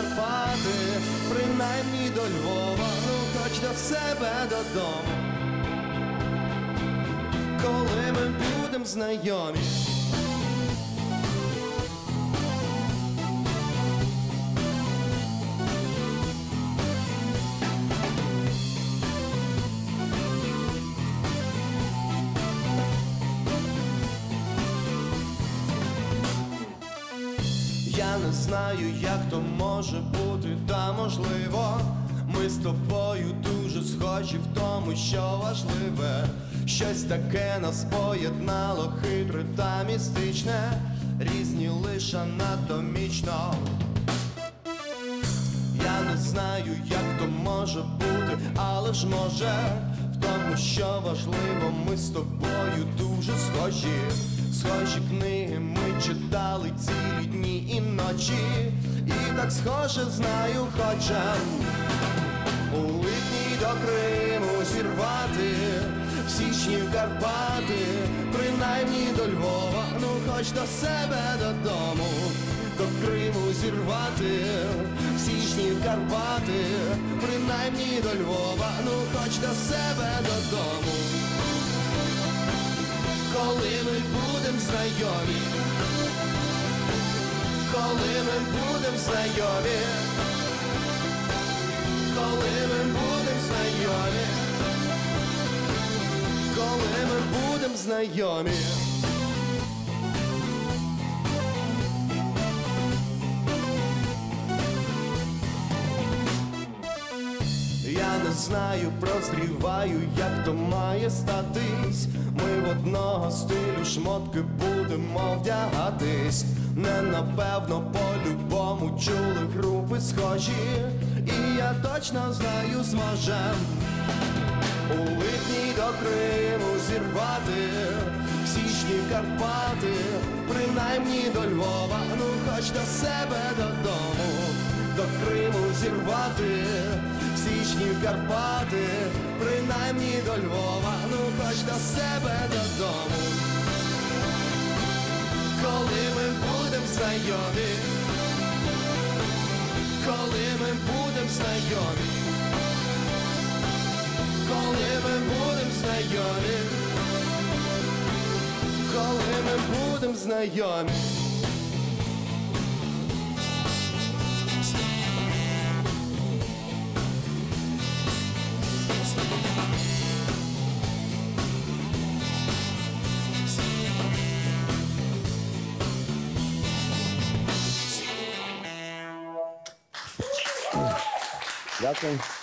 Карпати, принаймні до Львова, ну хоч до себе додому, коли ми будемо знайомі. Я не знаю, як то може бути, та можливо, ми з тобою дуже схожі в тому, що важливе. Щось таке нас поєднало, хитре та містичне, різні лише анатомічно. Я не знаю, як то може бути, але ж може в тому, що важливо, ми з тобою дуже схожі. Схожі книги ми читали цілі дні і ночі, і так схоже знаю, хочем у липні до Криму зірвати, в січні в Карпати, принаймні до Львова, ну хоч до себе додому, до Криму зірвати, в січні в Карпати, принаймні до Львова, ну хоч до себе додому. Коли ми будем знайомі, коли ми будем знайомі, коли ми будем знайомі, коли ми будем знайомі. Не знаю, прозріваю, як то має статись. Ми в одного стилю шмотки будемо вдягатись. Не напевно, по-любому чули групи схожі. І я точно знаю, зможем у липні до Криму зірвати, в січні Карпати, принаймні до Львова, ну хоч до себе додому, до Криму зірвати, в Карпати, принаймні до Львова, ну хоч до себе додому. Коли ми будем знайомі, коли ми будем знайомі. Коли ми будем знайомі, коли ми будем знайомі. Welcome.